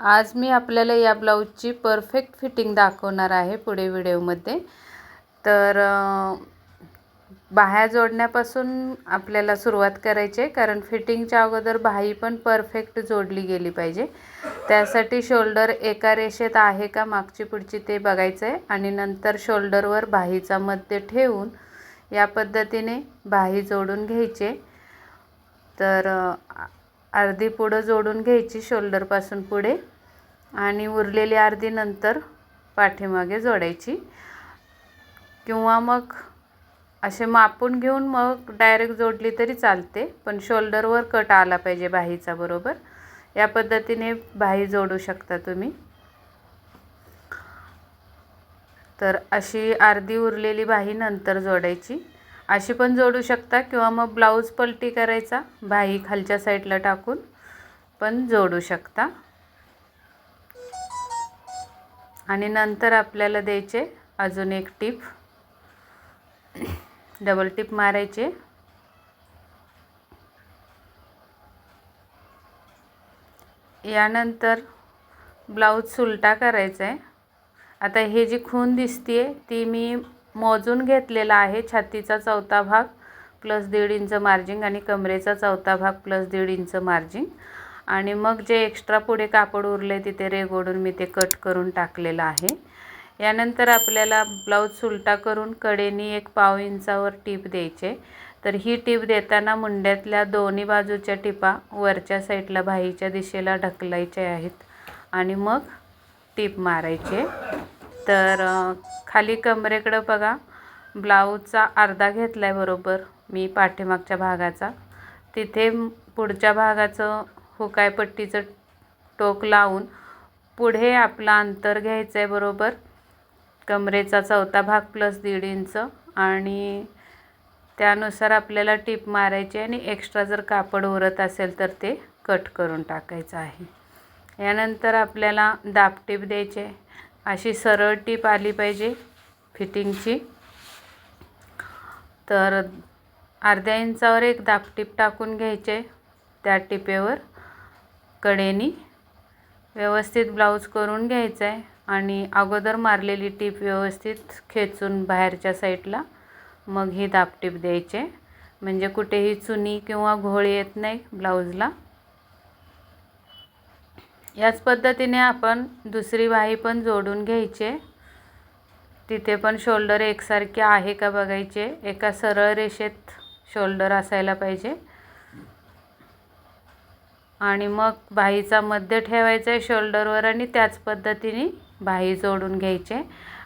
आज मी आपल्याला या ब्लाऊजची परफेक्ट फिटिंग दाखवणार आहे पुढे व्हिडिओमध्ये. तर बाह्या जोडण्यापासून आपल्याला सुरुवात करायची आहे कारण फिटिंगच्या अगोदर बाही पण परफेक्ट जोडली गेली पाहिजे. त्यासाठी शोल्डर एका रेषेत आहे का मागची पुढची ते बघायचं आहे आणि नंतर शोल्डरवर बाहीचा मध्य ठेवून या पद्धतीने बाही जोडून घ्यायचे. तर अर्धी पुढं जोडून घ्यायची शोल्डरपासून पुढे आणि उरलेली अर्धी नंतर पाठीमागे जोडायची. किंवा मग असे मापून घेऊन मग डायरेक्ट जोडली तरी चालते पण शोल्डरवर कट आला पाहिजे बाहीचा बरोबर. या पद्धतीने बाही जोडू शकता तुम्ही. तर अशी अर्धी उरलेली बाही नंतर जोडायची. अशी पण जोडू शकता किंवा मग ब्लाऊज पलटी करायचा बाही खालच्या साईडला टाकून पण जोडू शकता. आणि नंतर आपल्याला द्यायचे अजून एक टीप. डबल टिप मारायचे. यानंतर ब्लाऊज सुलटा करायचा आहे आता हे जी खून दिसते ती मी मोजून घेतलेला आहे. छातीचा चौथा भाग प्लस दीड इंच मार्जिंग आणि कमरेचा चौथा भाग प्लस दीड इंच मार्जिंग. आणि मग जे एक्स्ट्रा पुढे कापड उरले तिथे रेगोडून मी ते कट करून टाकलेलं आहे. यानंतर आपल्याला ब्लाऊज सुलटा करून कडेनी एक पाव इंचावर टीप द्यायचे. तर ही टीप देताना मुंड्यातल्या दोन्ही बाजूच्या टिपा वरच्या साईडला बाहीच्या दिशेला ढकलायच्या आहेत. आणि मग टीप मारायचे. तर खाली कमरेकडं बघा ब्लाऊजचा अर्धा घेतला आहे बरोबर मी पाठीमागच्या भागाचा. तिथे पुढच्या भागाचं हुकायपट्टीचं टोक लावून पुढे आपला अंतर घ्यायचं आहे बरोबर. कमरेचा चौथा भाग प्लस दीड इंच आणि त्यानुसार आपल्याला टीप मारायची आणि एक्स्ट्रा जर कापड उरत असेल तर ते कट करून टाकायचं आहे. यानंतर आपल्याला दाबटीप द्यायचे अशी सरळ टीप आली पाहिजे फिटिंगची. तर अर्ध्या इंचावर एक दाबटीप टाकून घ्यायचे त्या टिपेवर. कडेनी व्यवस्थित ब्लाऊज करून घ्यायचा आहे आणि अगोदर मारलेली टीप व्यवस्थित खेचून बाहेरच्या साईडला मग ही दापटीप द्यायचे म्हणजे कुठेही चुनी किंवा घोळ येत नाही ब्लाऊजला. याच पद्धतीने आपण दुसरी बाही पण जोडून घ्यायचे. तिथे पण शोल्डर एकसारखे आहे का बघायचे. एका सरळ रेषेत शोल्डर असायला पाहिजे. आणि मग बाहीचा मध्य ठेवायचा आहे शोल्डरवर आणि त्याच पद्धतीने बाही जोडून घ्यायचे.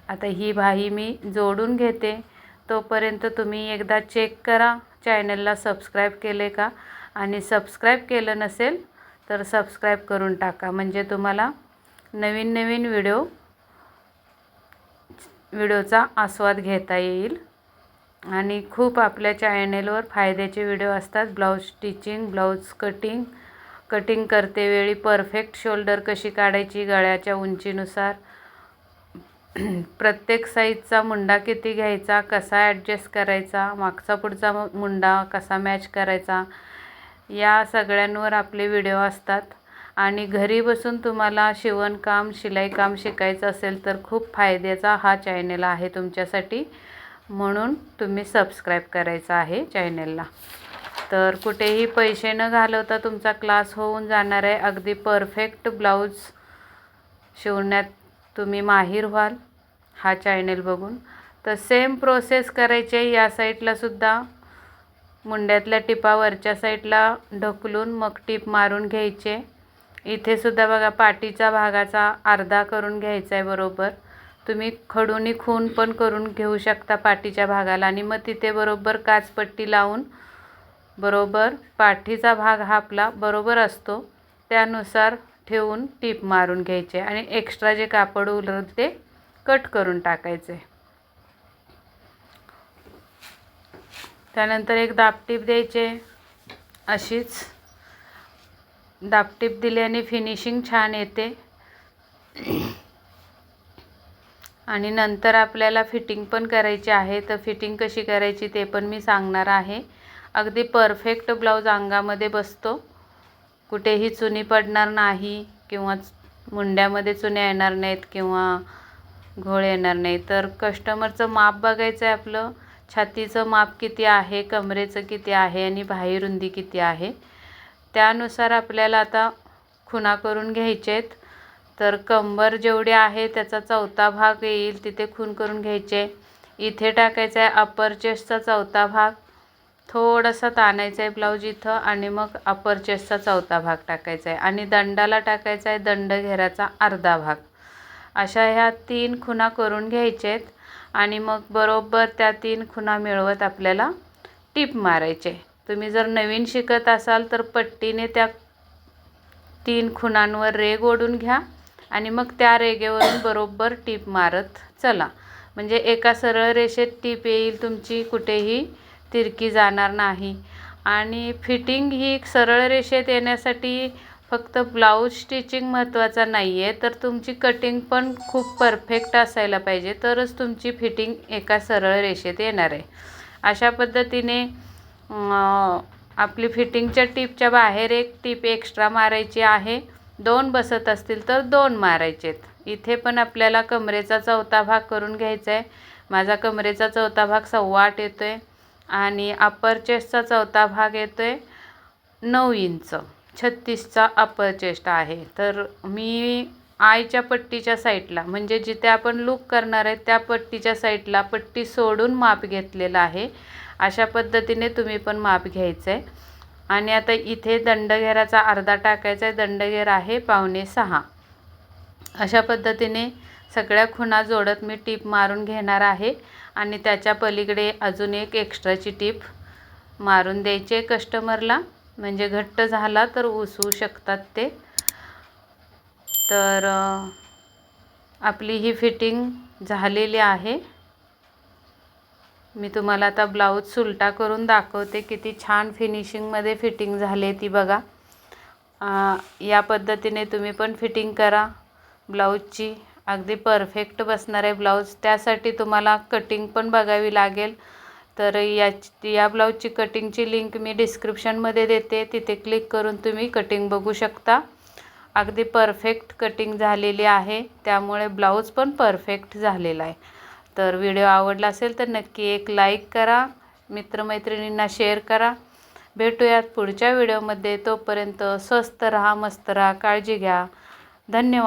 आता ही बाही मी जोडून घेते. तोपर्यंत तुम्ही एकदा चेक करा. चॅनलला सबस्क्राईब केले का? आणि सबस्क्राईब केलं नसेल तर सबस्क्राईब करून टाका. म्हणजे तुम्हाला नवीन नवीन व्हिडिओ व्हिडिओचा आस्वाद घेता येईल. आणि खूप आपल्या चॅनेलवर फायद्याचे व्हिडिओ असतात. Blouse stitching blouse cutting cutting करते वेळी परफेक्ट शोल्डर कशी काढायची गळ्याच्या उंचीनुसार. प्रत्येक साईजचा मुंडा किती घ्यायचा कसा ॲडजस्ट करायचा मागचा पुढचा मुंडा कसा मॅच करायचा. या सगळ्यांवर आपले व्हिडिओ असतात. आणि घरी बसून तुम्हाला शिवणकाम शिलाईकाम शिकायचं असेल तर खूप फायद्याचा हा चॅनेल आहे तुमच्यासाठी. म्हणून तुम्ही सबस्क्राईब करायचं आहे चॅनेलला तर कुठेही पैसे न घालवता तुमचा क्लास होऊन जाणार आहे. अगदी परफेक्ट ब्लाऊज शिवण्यात तुम्ही माहीर व्हाल हा चॅनेल बघून. तर सेम प्रोसेस करायचे या साईटलासुद्धा मुंड्यातल्या टिपा वरच्या साईडला ढकलून मग टीप मारून घ्यायचे. इथे सुद्धा बघा पाठीच्या भागाचा अर्धा करून घ्यायचा आहे बरोबर. तुम्ही खडूनी खून पण करून घेऊ शकता पाठीच्या भागाला आणि मग तिथे बरोबर काचपट्टी लावून बरोबर पाठीचा भाग हा आपला बरोबर असतो. त्यानुसार ठेवून टीप मारून घ्यायचे आणि एक्स्ट्रा जे कापड उरलं ते कट करून टाकायचे. त्यानंतर एक दाबटीप द्यायचे. अशीच. दाबटीप दिल्याने फिनिशिंग छान येते. आणि नंतर आपल्याला फिटिंग पण करायची आहे. तर फिटिंग कशी करायची ते पण मी सांगणार आहे. अगदी परफेक्ट ब्लाऊज अंगामध्ये बसतो. कुठेही चुनी पडणार नाही किंवा मुंड्यामध्ये चुन्या येणार नाहीत किंवा घोळ येणार नाही तर कस्टमरचं माप बघायचं आहे आपलं. छातीचं माप किती आहे कमरेचं किती आहे आणि बाही रुंदी किती आहे? त्यानुसार आपल्याला आता खुणा करून घ्यायचे आहेत. तर कंबर जेवढी आहे त्याचा चौथा भाग येईल तिथे खून करून घ्यायचे. इथे टाकायचा आहे अपर चेस्टचा चौथा भाग. थोडासा ताणायचा आहे ब्लाऊज इथं आणि मग अपर चेस्टचा चौथा भाग टाकायचा आहे. आणि दंडाला टाकायचा आहे दंड घेराचा अर्धा भाग. अशा ह्या तीन खुणा करून घ्यायचे आहेत. आणि मग बरोबर त्या तीन खुणा मिळवत आपल्याला टीप मारायचे. तुम्ही जर नवीन शिकत असाल तर पट्टीने त्या तीन खुणांवर रेग ओढून घ्या आणि मग त्या रेगेवरून बरोबर टीप मारत चला. म्हणजे एका सरळ रेषेत टीप येईल तुमची कुठेही तिरकी जाणार नाही. आणि फिटिंग ही सरळ रेषेत येण्यासाठी फक्त ब्लाऊज स्टिचिंग महत्त्वाचा नाही आहे तर तुमची कटिंग पण खूप परफेक्ट असायला पाहिजे तरच तुमची फिटिंग एका सरळ रेषेत येणार आहे. अशा पद्धतीने आपली फिटिंगच्या टिपच्या बाहेर एक टीप एक्स्ट्रा मारायची आहे. दोन बसत असतील तर दोन मारायचेत. इथे पण आपल्याला कमरेचा चौथा भाग करून घ्यायचा आहे माझा कमरेचा चौथा भाग सव्वा आठ येतो आहे आणि अप्पर चेस्टचा चौथा भाग येतो आहे नऊ इंच. छत्तीसचा अपर चेस्ट आहे. तर मी आयच्या पट्टीच्या साईडला म्हणजे जिथे आपण लूक करणार आहे त्या पट्टीच्या साईडला पट्टी सोडून माप घेतलेलं आहे. अशा पद्धतीने तुम्ही पण माप घ्यायचं आहे आणि आता इथे दंडघेराचा अर्धा टाकायचा आहे दंडघेर आहे पावणे सहा. अशा पद्धतीने सगळ्या खुणा जोडत मी टीप मारून घेणार आहे. आणि त्याच्या पलीकडे अजून एक एक्स्ट्राची टीप मारून द्यायची आहे कस्टमरला म्हणजे घट्ट झाला तर उसवू शकतात ते. तर आपली ही फिटिंग झालेली आहे. मी तुम्हाला आता ब्लाऊज सुलटा करून दाखवते किती छान फिनिशिंगमध्ये फिटिंग झाली ती बघा. या पद्धतीने तुम्ही पण फिटिंग करा. ब्लाऊजची अगदी परफेक्ट बसणार आहे ब्लाऊज. त्यासाठी तुम्हाला कटिंग पण बघावी लागेल. तर या या ब्लाऊजची कटिंगची लिंक मी डिस्क्रिप्शनमध्ये देते. तिथे क्लिक करून तुम्ही कटिंग बघू शकता. अगदी परफेक्ट कटिंग झालेली आहे. त्यामुळे ब्लाऊज पण परफेक्ट झालेला आहे. तर व्हिडिओ आवडला असेल तर नक्की एक लाईक करा. मित्रमैत्रिणींना शेअर करा. भेटूयात पुढच्या व्हिडिओमध्ये. तोपर्यंत स्वस्त रहा मस्त रहा काळजी घ्या. धन्यवाद.